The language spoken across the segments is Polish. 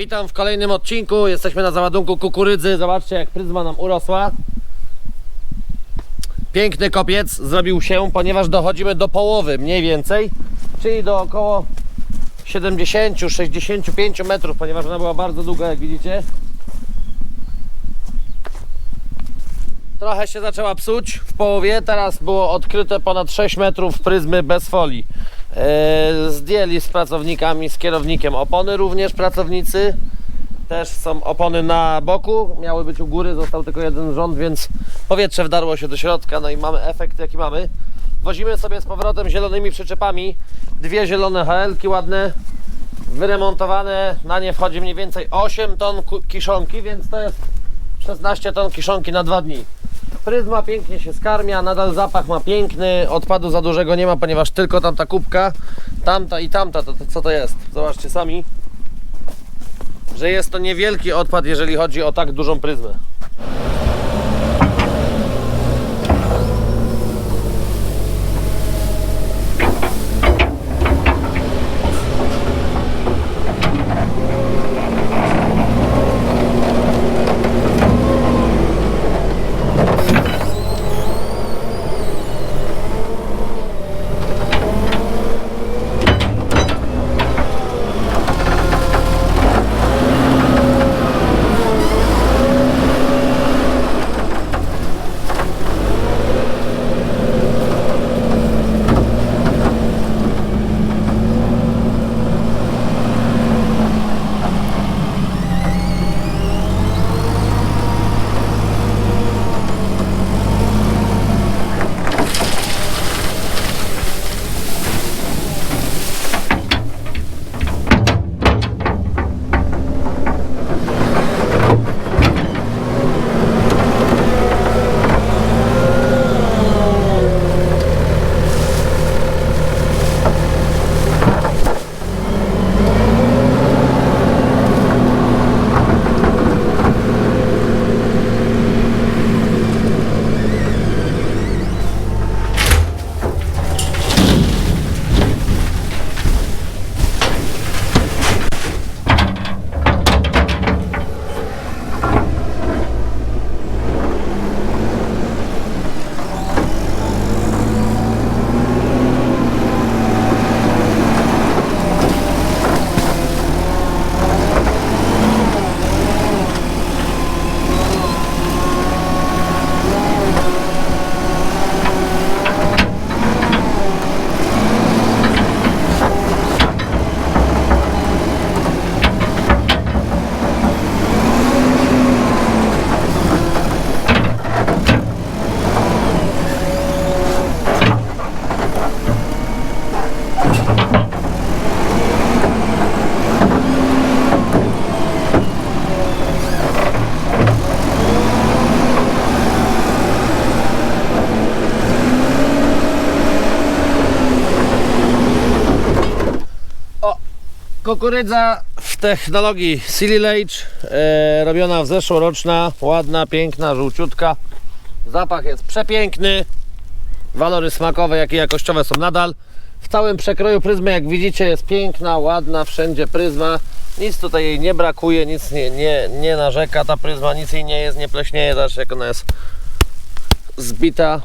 Witam w kolejnym odcinku. Jesteśmy na załadunku kukurydzy. Zobaczcie, jak pryzma nam urosła. Piękny kopiec zrobił się, ponieważ dochodzimy do połowy mniej więcej, czyli do około 70-65 metrów, ponieważ ona była bardzo długa, jak widzicie. Trochę się zaczęła psuć w połowie, teraz było odkryte ponad 6 metrów pryzmy bez folii. Eee, zdjęli z pracownikami, z kierownikiem opony również pracownicy. Też są opony na boku, miały być u góry, został tylko jeden rząd, więc powietrze wdarło się do środka, no i mamy efekt jaki mamy. Wozimy sobie z powrotem zielonymi przyczepami dwie zielone HL-ki ładne, wyremontowane, na nie wchodzi mniej więcej 8 ton kiszonki, więc to jest 16 ton kiszonki na dwa dni. Pryzma pięknie się skarmia, nadal zapach ma piękny, odpadu za dużego nie ma, ponieważ tylko tamta kubka, tamta i tamta, to, to co to jest? Zobaczcie sami, że jest to niewielki odpad, jeżeli chodzi o tak dużą pryzmę. Kukurydza w technologii Silage, e, robiona w zeszłoroczna, ładna, piękna, żółciutka. Zapach jest przepiękny. Walory smakowe, jak i jakościowe są nadal. W całym przekroju pryzmy, jak widzicie, jest piękna, ładna, wszędzie pryzma. Nic tutaj jej nie brakuje, nic nie, nie, nie narzeka ta pryzma, nic jej nie jest, nie pleśnieje. Zobaczcie, jak ona jest zbita.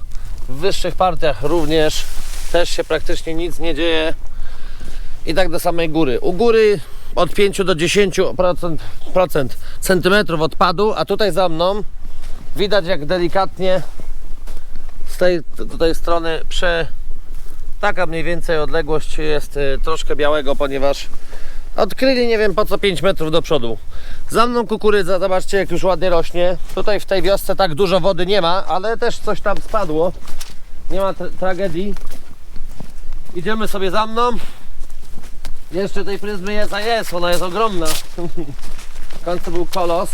W wyższych partiach również też się praktycznie nic nie dzieje i tak do samej góry. U góry od 5 do 10% procent centymetrów odpadu, a tutaj za mną widać jak delikatnie z tej tutaj strony prze taka mniej więcej odległość jest y, troszkę białego, ponieważ odkryli nie wiem po co 5 metrów do przodu. Za mną kukurydza, zobaczcie jak już ładnie rośnie. Tutaj w tej wiosce tak dużo wody nie ma, ale też coś tam spadło. Nie ma tra- tragedii. Idziemy sobie za mną. Jeszcze tej pryzmy jest, a jest, ona jest ogromna. W końcu był kolos.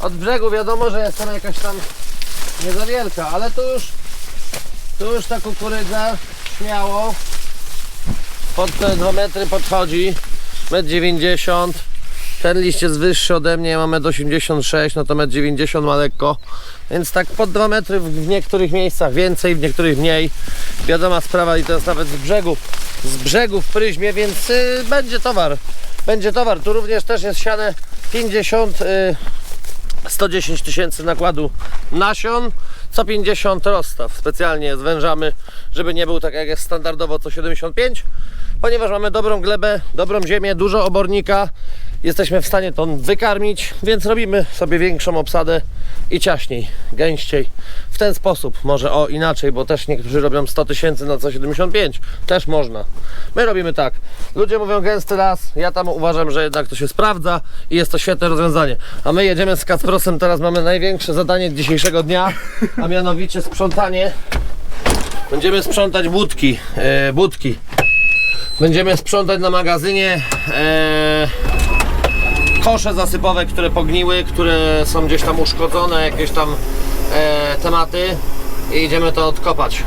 Od brzegu wiadomo, że jest tam jakaś tam nie za wielka, ale tu już tu już ta kukurydza śmiało pod te 2 metry podchodzi. 1,90 m. Ten liść jest wyższy ode mnie, ja mam 1,86 m, no to 1,90 m ma lekko. Więc tak pod 2 metry w niektórych miejscach więcej, w niektórych mniej. Wiadoma sprawa i to jest nawet z brzegu, z brzegu w pryzmie, więc y, będzie towar. będzie towar. Tu również też jest siane 50, y, 110 tysięcy nakładu nasion, co 50 rozstaw. Specjalnie zwężamy, żeby nie był tak jak jest standardowo co 75, ponieważ mamy dobrą glebę, dobrą ziemię, dużo obornika. Jesteśmy w stanie to wykarmić, więc robimy sobie większą obsadę i ciaśniej, gęściej. W ten sposób, może o inaczej, bo też niektórzy robią 100 tysięcy na co 75, też można. My robimy tak. Ludzie mówią gęsty las, ja tam uważam, że jednak to się sprawdza i jest to świetne rozwiązanie. A my jedziemy z Kacprosem, teraz mamy największe zadanie dzisiejszego dnia, a mianowicie sprzątanie. Będziemy sprzątać budki, e, budki. Będziemy sprzątać na magazynie e, kosze zasypowe, które pogniły, które są gdzieś tam uszkodzone, jakieś tam e, tematy i idziemy to odkopać.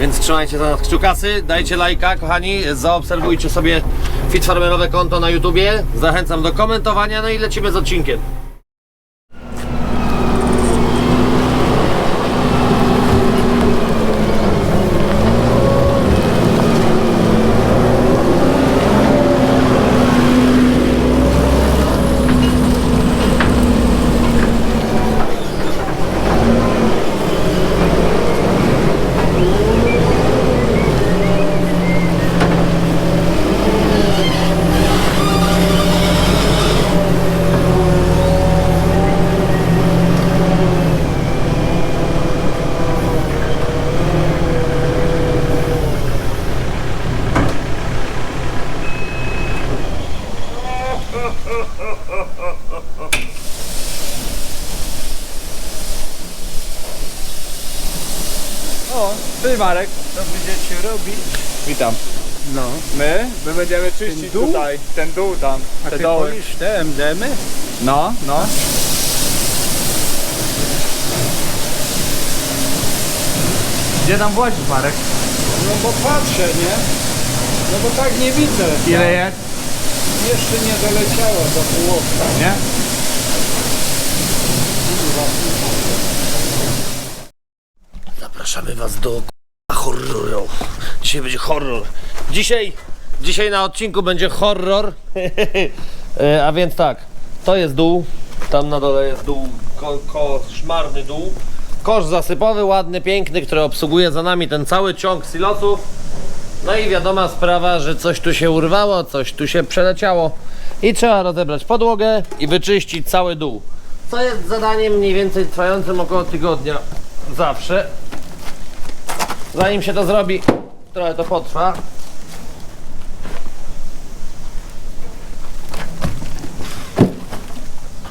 Więc trzymajcie za nas kciukasy, dajcie lajka, kochani, zaobserwujcie sobie Fit Farmerowe konto na YouTubie. Zachęcam do komentowania, no i lecimy z odcinkiem. Marek, co będziecie robić? Witam. No. My? My będziemy czyścić dół? tutaj, ten dół tam, A te ty doły. wolisz te MDMy? No, no. Gdzie tam włazisz Marek? No bo patrzę, nie? No bo tak nie widzę. Ile jest? Jeszcze nie doleciała do połowy. Nie? Zapraszamy Was do k***a horroru. Dzisiaj będzie horror. Dzisiaj, dzisiaj na odcinku będzie horror. E, A więc tak, to jest dół. Tam na dole jest dół, ko, koszmarny dół. Kosz zasypowy, ładny, piękny, który obsługuje za nami ten cały ciąg silosów. No i wiadoma sprawa, że coś tu się urwało, coś tu się przeleciało. I trzeba rozebrać podłogę i wyczyścić cały dół. Co jest zadaniem mniej więcej trwającym około tygodnia. Zawsze. Zanim się to zrobi, trochę to potrwa.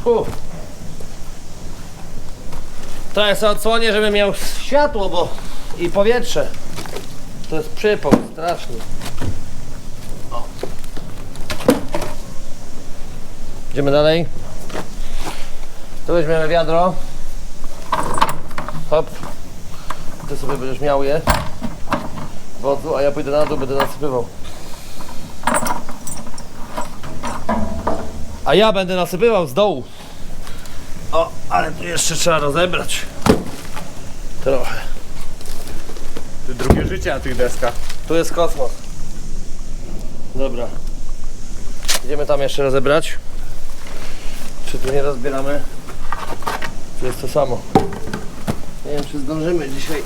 Uff. Trochę sobie odsłonię, żeby miał światło, bo i powietrze. To jest przypał straszny. O. Idziemy dalej. Tu weźmiemy wiadro. Hop. Ty sobie będziesz miał je. Wodzu, a ja pójdę na dół, będę nasypywał. A ja będę nasypywał z dołu. O, ale tu jeszcze trzeba rozebrać. Trochę. To drugie życie na tych deskach. Tu jest kosmos. Dobra. Idziemy tam jeszcze rozebrać. Czy tu nie rozbieramy? To jest to samo. Nie wiem, czy zdążymy dzisiaj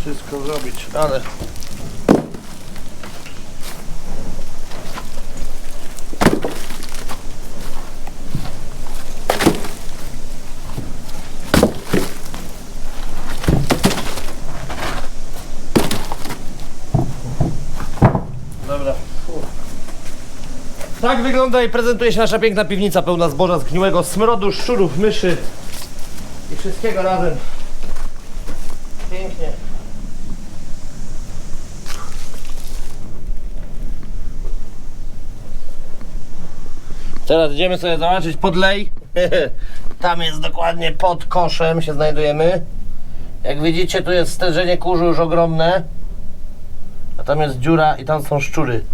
wszystko zrobić, ale... Dobra. Tak wygląda i prezentuje się nasza piękna piwnica pełna zboża zgniłego smrodu, szczurów, myszy i wszystkiego razem. Pięknie. Teraz idziemy sobie zobaczyć podlej. Tam jest dokładnie pod koszem się znajdujemy. Jak widzicie tu jest stężenie kurzu już ogromne. A tam jest dziura i tam są szczury.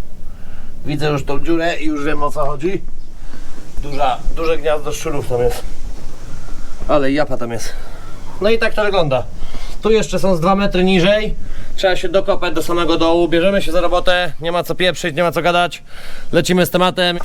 Widzę już tą dziurę i już wiem o co chodzi. Duża, duże gniazdo szczurów tam jest. Ale japa tam jest. No i tak to wygląda. Tu jeszcze są z 2 metry niżej. Trzeba się dokopać do samego dołu. Bierzemy się za robotę. Nie ma co pieprzyć, nie ma co gadać. Lecimy z tematem.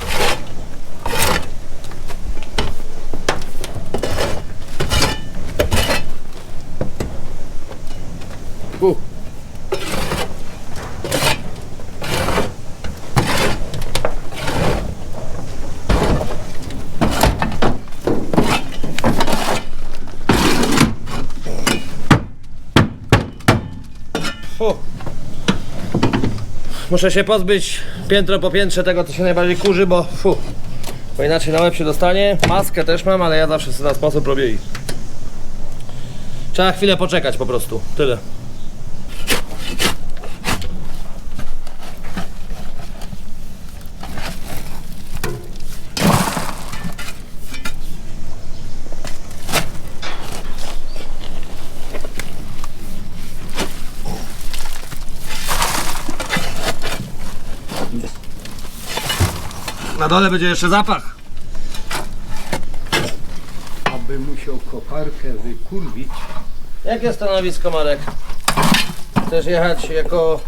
Muszę się pozbyć piętro po piętrze tego, co się najbardziej kurzy, bo fu, bo inaczej na łeb się dostanie. Maskę też mam, ale ja zawsze sobie na sposób robię i trzeba chwilę poczekać po prostu. Tyle. Dole będzie jeszcze zapach. Aby musiał koparkę wykurwić. Jakie stanowisko Marek? Chcesz jechać jako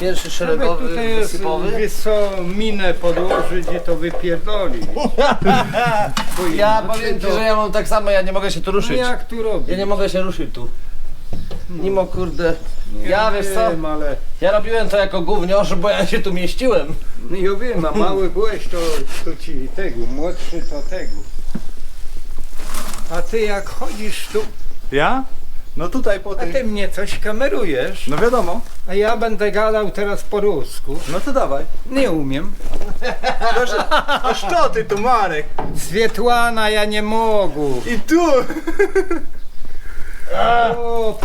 pierwszy szeregowy, tutaj jest, wysypowy? wiesz co, minę podłożyć i to wypierdoli. Bo Ja inaczej powiem ci, to- że ja mam tak samo, ja nie mogę się tu No ruszyć. jak tu robić? Ja nie mogę się ruszyć tu. Mimo kurde. Ja wiesz co? wiem, ale... Ja robiłem to jako gówniarz, bo ja się tu mieściłem. No ja wiem, a mały byłeś, to, to ci tego, młodszy to tego. A ty jak chodzisz tu, Ja? No tutaj po a tym. ty mnie coś kamerujesz, No wiadomo. a ja będę gadał teraz po rusku. No to dawaj. Nie umiem. A co ty tu Marek? Swietłana, ja nie mogę. I tu! O.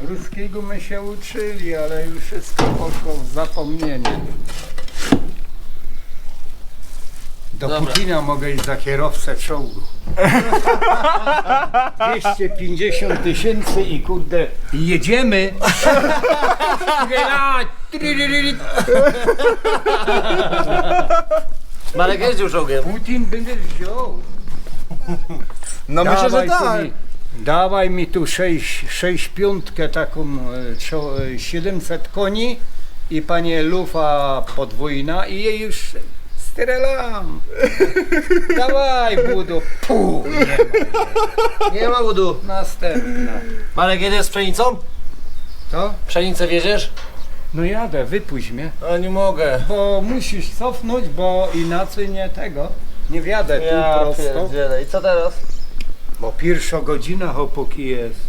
Ruskiego my się uczyli, ale już wszystko poszło w zapomnienie. Do Dobra. Putina mogę iść za kierowcę czołgu. 250 tysięcy i kurde, jedziemy. Marek jeździł czołgiem. Putin będzie wziął. No myślę, że tak. Mi, dawaj mi tu 6, 6 piątkę taką e, e, 700 koni i panie lufa podwójna i jej już strelam. dawaj budu. Puh, nie ma. Nie ma budu. Następna. Marek jedziesz z pszenicą? To? Pszenicę wieziesz? No jadę, wypuść mnie. A nie mogę. Bo musisz cofnąć, bo inaczej nie tego. Nie wjadę tu Ja prosto. pierdzielę. I co teraz? Bo pierwsza godzina chłopaki jest.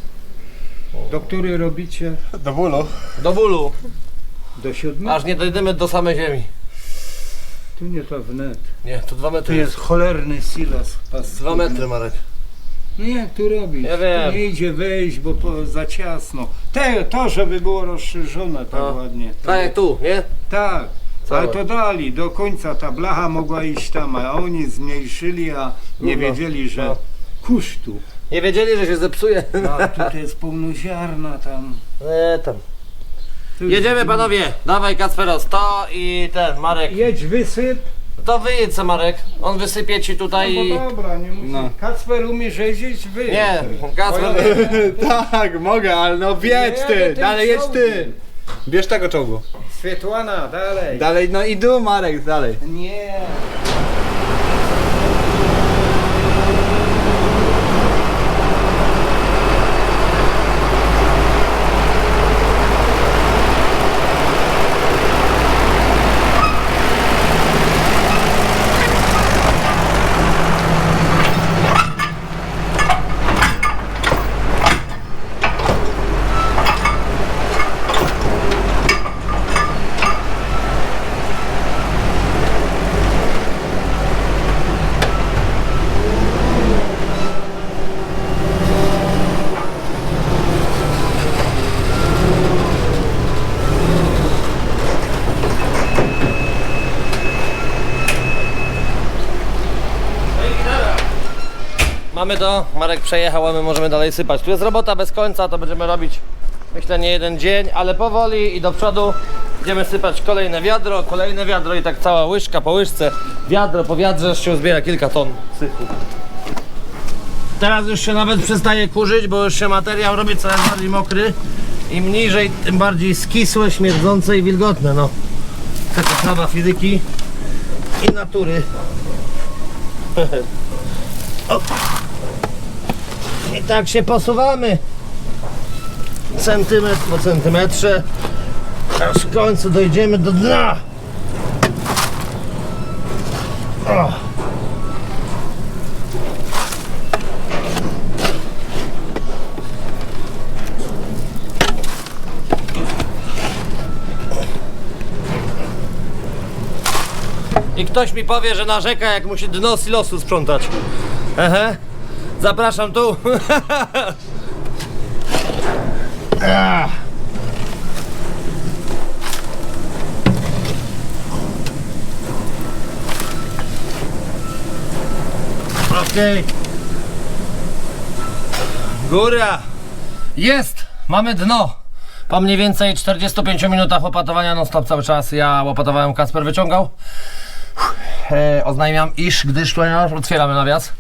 Do której robicie? Do bólu. Do bólu. Do siódmej? Aż nie dojdziemy do samej ziemi. Tu nie to wnet. Nie, to dwa Tu metry jest cholerny silas. Dwa metry Marek. No jak tu robić? Ja wiem. Tu nie idzie wejść, bo po, za ciasno. Te, to, żeby było rozszerzone tak No. ładnie. Tak jak tu, nie? Tak. Ale to dali, do końca ta blacha mogła iść tam, a oni zmniejszyli, a nie No, wiedzieli, że no. kurz tu. Nie wiedzieli, że się zepsuje. A tutaj jest pełno ziarna tam. Nie, tam. Tu jest- Jedziemy panowie. Dawaj Kacperos, to i ten Marek. Jedź wysyp. To wyjedź co Marek. On wysypie ci tutaj i... No dobra, nie musisz. No. Kacper umiesz jeździć, wy. Nie, Kacper... tak, mogę, ale no Nie, ty, dalej jedź ty. czołgiem. Bierz tego czołgu. Swietłana, dalej. Dalej, no i du Marek, dalej. Nie. Mamy to, Marek przejechał, a my możemy dalej sypać. Tu jest robota bez końca, to będziemy robić myślę nie jeden dzień, ale powoli i do przodu będziemy sypać kolejne wiadro, kolejne wiadro i tak cała łyżka po łyżce, wiadro po wiadrze, się zbiera kilka ton syfu. Teraz już się nawet przestaje kurzyć, bo już się materiał robi coraz bardziej mokry. Im niżej, tym bardziej skisłe, śmierdzące i wilgotne. No, taka prawa fizyki i natury. I tak się posuwamy. Centymetr po centymetrze. Aż w końcu dojdziemy do dna. O. I ktoś mi powie, że narzeka, jak musi dno silosu sprzątać. Ehe. Zapraszam tu. Okej. Góra. Jest. Mamy dno. Po mniej więcej 45 minutach łopatowania non stop cały czas. Ja łopatowałem, Kasper wyciągał. E, oznajmiam iż, gdyż ponieważ otwieramy nawias.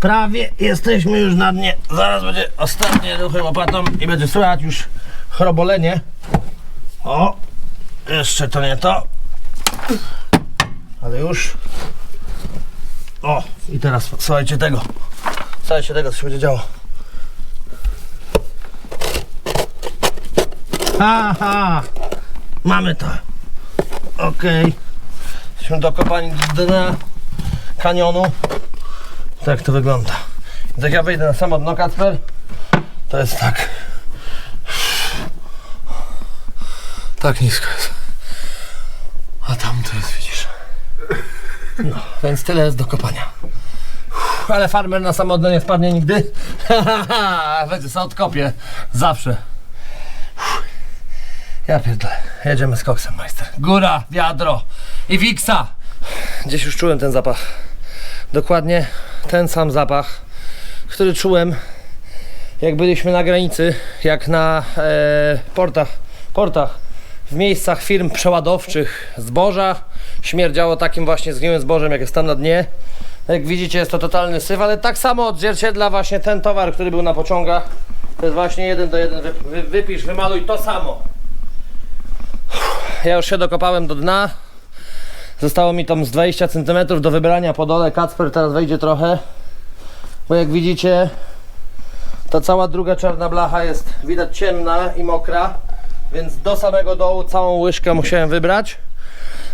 Prawie jesteśmy już na dnie. Zaraz będzie ostatnie ruchy łopatą i będzie słychać już chrobolenie. O, jeszcze to nie to. Ale już. O, i teraz słuchajcie tego. Słuchajcie tego, co się będzie działo. Haha, mamy to. Okej. Jesteśmy dokopani do dna kanionu. Tak to wygląda. Jak ja wejdę na samo dno, Kacper, to jest tak. Tak nisko jest. A tam to jest, widzisz. No, więc tyle jest do kopania. Uff, Ale farmer na samo dno nie spadnie nigdy. Będzie sobie odkopie. Zawsze. Uff. Ja pierdolę. Jedziemy z koksem, majster. Góra, wiadro i wiksa. Gdzieś już czułem ten zapach. Dokładnie ten sam zapach, który czułem jak byliśmy na granicy, jak na e, portach, portach, w miejscach firm przeładowczych zboża. Śmierdziało takim właśnie zgniłym zbożem, jak jest tam na dnie. Jak widzicie jest to totalny syf, ale tak samo odzwierciedla właśnie ten towar, który był na pociągach. To jest właśnie jeden do jeden. Wy, wy, wypisz, wymaluj to samo. Ja już się dokopałem do dna. Zostało mi tam z 20 cm do wybrania po dole. Kacper teraz wejdzie trochę. Bo jak widzicie, ta cała druga czarna blacha jest widać ciemna i mokra. Więc do samego dołu całą łyżkę musiałem wybrać.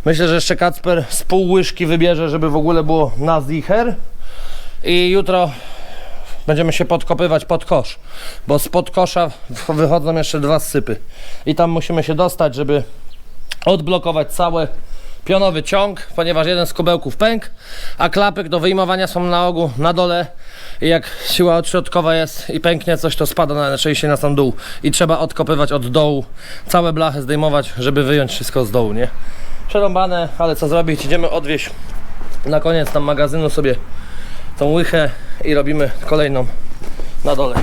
Myślę, że jeszcze Kacper z pół łyżki wybierze, żeby w ogóle było na zicher. I jutro będziemy się podkopywać pod kosz. Bo spod kosza wychodzą jeszcze dwa sypy. I tam musimy się dostać, żeby odblokować cały pionowy ciąg, ponieważ jeden z kubełków pękł, a klapy do wyjmowania są na ogół na dole i jak siła odśrodkowa jest i pęknie coś, to spada na, najczęściej na sam dół i trzeba odkopywać od dołu, całe blachy zdejmować, żeby wyjąć wszystko z dołu, nie? Przerąbane, ale co zrobić? Idziemy odwieźć na koniec tam magazynu sobie tą łychę i robimy kolejną na dole.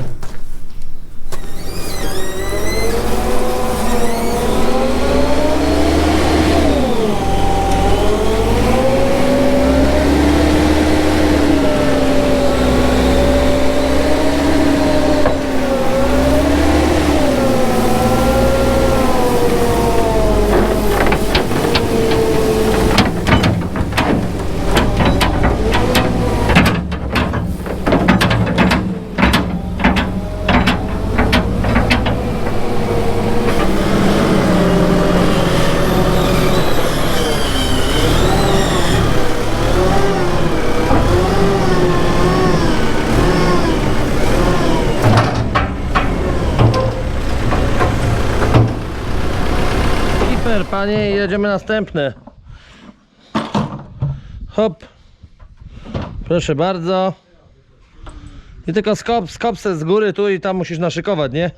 Panie, i jedziemy następne. Hop. Proszę bardzo. I tylko skop, skop se z góry tu i tam musisz naszykować, nie?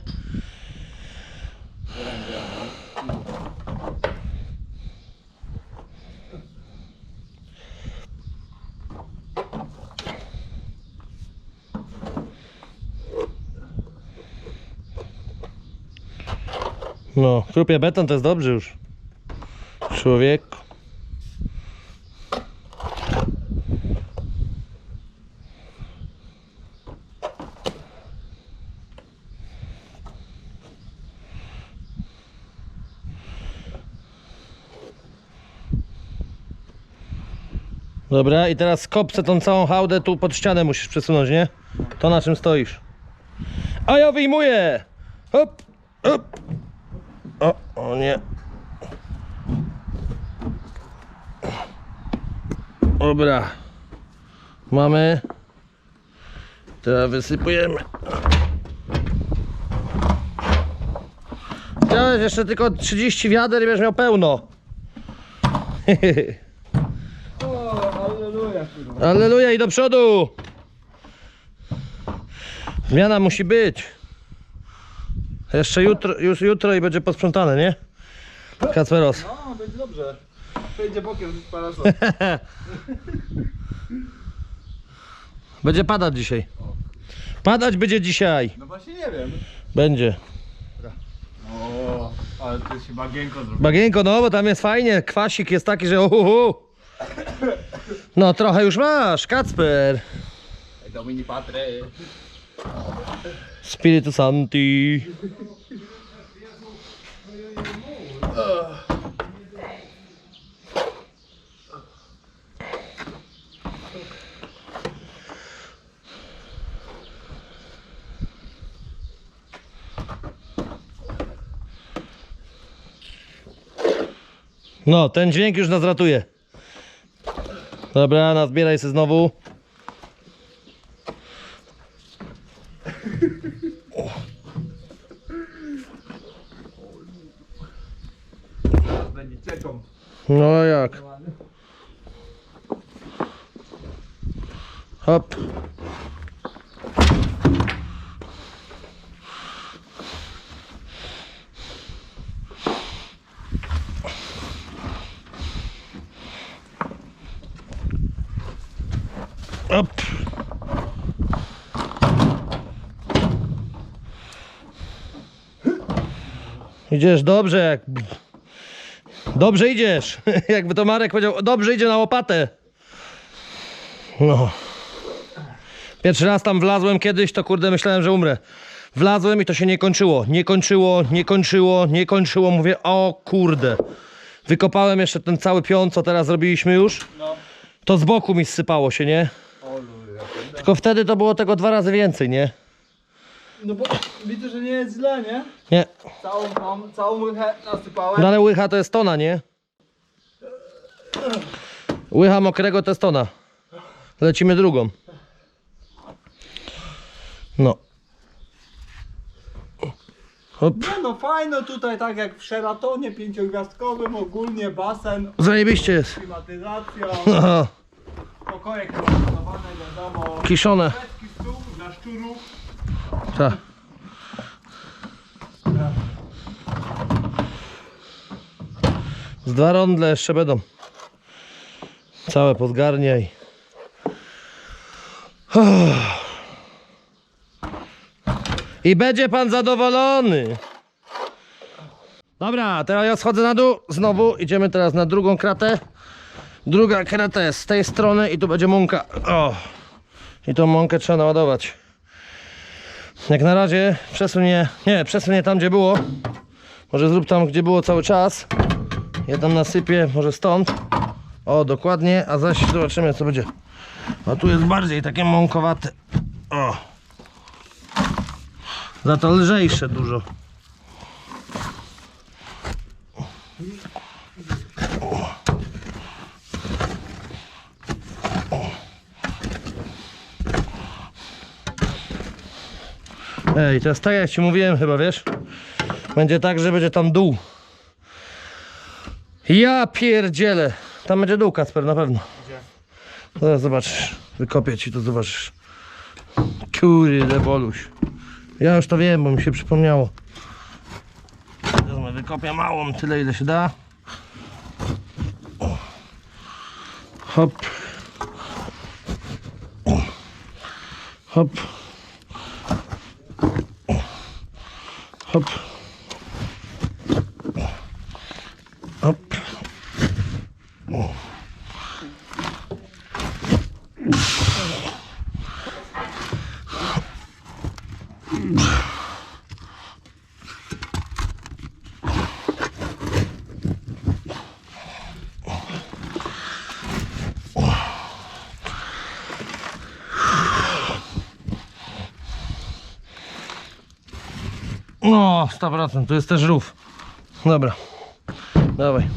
No, krupie beton to jest dobrze już człowiek. Dobra, i teraz kopcę tą całą hałdę tu pod ścianę musisz przesunąć, nie? To na czym stoisz. A ja wyjmuję! Hop, hop. O, o nie. Dobra. Mamy. Teraz wysypujemy. Chciałeś jeszcze tylko 30 wiader i będziesz miał pełno. Alleluja i do przodu! Zmiana musi być. Jeszcze jutro, już jutro i będzie posprzątane, nie? Kacperos. No, będzie dobrze. Przejdzie bokiem z parasol. Będzie padać dzisiaj. Padać będzie dzisiaj. No właśnie nie wiem. Będzie. O, ale to się bagienko zrobiło. Bagienko, no bo tam jest fajnie. Kwasik jest taki, że uhuhu. No trochę już masz, Kacper. Domini Patre. Spiritu Santi. No, ten dźwięk już nas ratuje. Dobra, nazbieraj się znowu. No jak? Hop. Hop. Idziesz dobrze jak Dobrze idziesz. Jakby to Marek powiedział, dobrze idzie na łopatę. No. Pierwszy raz tam wlazłem kiedyś, to kurde myślałem, że umrę. Wlazłem i to się nie kończyło. Nie kończyło, nie kończyło, nie kończyło. Mówię, o kurde. Wykopałem jeszcze ten cały pion, co teraz zrobiliśmy już. No. To z boku mi zsypało się, nie? Tylko wtedy to było tego dwa razy więcej, nie? No bo widzę, że nie jest źle, nie? Nie. Całą tam, całą łychę nasypałem. No ale łycha to jest tona, nie? Łycha mokrego to jest tona. Lecimy drugą. No. Hop. Nie no, fajno tutaj, tak jak w Sheratonie pięciogwiazdkowym, ogólnie basen, Zajebiście jest. klimatyzacja, Aha, pokoje klimatyzowane, wiadomo. kiszone. Szwedzki stół dla szczurów. Tak. Z dwa rondle jeszcze będą. Całe pozgarniaj. I będzie pan zadowolony. Dobra, teraz ja schodzę na dół. Znowu idziemy teraz na drugą kratę. Druga krata jest z tej strony i tu będzie mąka. O. I tą mąkę trzeba naładować. Jak na razie przesuń je, nie, przesuń je tam gdzie było. Może zrób tam gdzie było cały czas. Ja tam nasypię, może stąd. O, dokładnie, a zaś zobaczymy co będzie. A tu jest bardziej takie mąkowate. O. Za to lżejsze dużo. Ej, teraz tak jak ci mówiłem chyba, wiesz? Będzie tak, że będzie tam dół. Ja pierdzielę. Tam będzie dół, Kacper, na pewno. Zaraz zobaczysz. Wykopię ci, to zobaczysz. Kurde, boluś. Ja już to wiem, bo mi się przypomniało. Wezmę, Wykopię małą, tyle ile się da. Hop. Hop. Hop. 100%, tu jest też rów. Dobra, dawaj.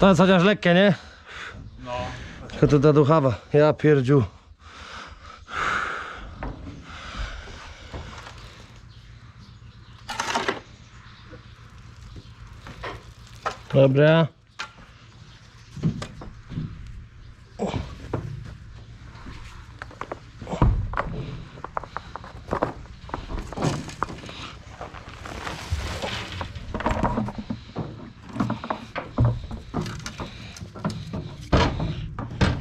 To jest chociaż lekkie, nie? No. Tylko to ta duchawa, ja pierdziu. Dobra.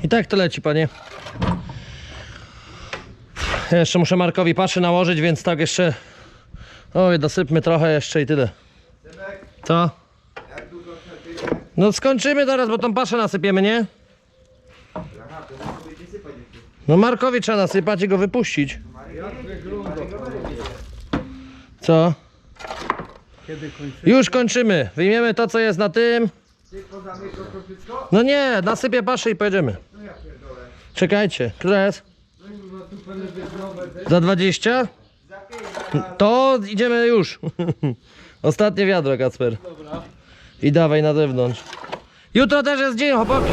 I tak to leci, panie. Ja jeszcze muszę Markowi paszy nałożyć, więc tak jeszcze. Oj, dosypmy trochę jeszcze i tyle. Co? No skończymy zaraz, bo tą paszę nasypiemy, nie? No Markowi trzeba nasypać i go wypuścić. Co? Już kończymy. Wyjmiemy to, co jest na tym. No nie, nasypię paszę i pojedziemy. Czekajcie, która jest? Za 20? To idziemy już. Ostatnie wiadro, Kacper. I dawaj na zewnątrz. Jutro też jest dzień, chłopaki.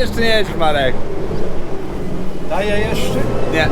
Jedziesz czy nie jedziesz, Marek? Daję jeszcze? Nie.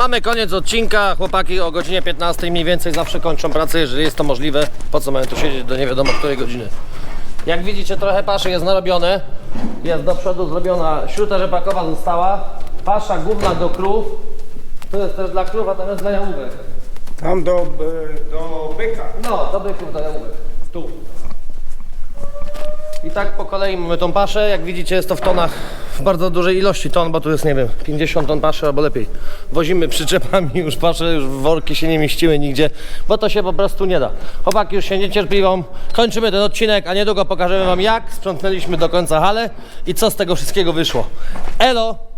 Mamy koniec odcinka. Chłopaki o godzinie 15 mniej więcej zawsze kończą pracę, jeżeli jest to możliwe. Po co mają tu siedzieć do nie wiadomo której godziny. Jak widzicie, trochę paszy jest narobione. Jest do przodu zrobiona śruta rzepakowa została. Pasza główna do krów. To jest też dla krów, a tam jest dla jałówek. Tam do, e, do byka. No, do byków, do jałówek. Tu. I tak po kolei mamy tą paszę. Jak widzicie, jest to w tonach w bardzo dużej ilości ton, bo tu jest, nie wiem, 50 ton paszy albo lepiej. Wozimy przyczepami już paszę, już worki się nie mieściły nigdzie, bo to się po prostu nie da. Chłopaki już się niecierpliwią. Kończymy ten odcinek, a niedługo pokażemy Wam, jak sprzątnęliśmy do końca halę i co z tego wszystkiego wyszło. Elo!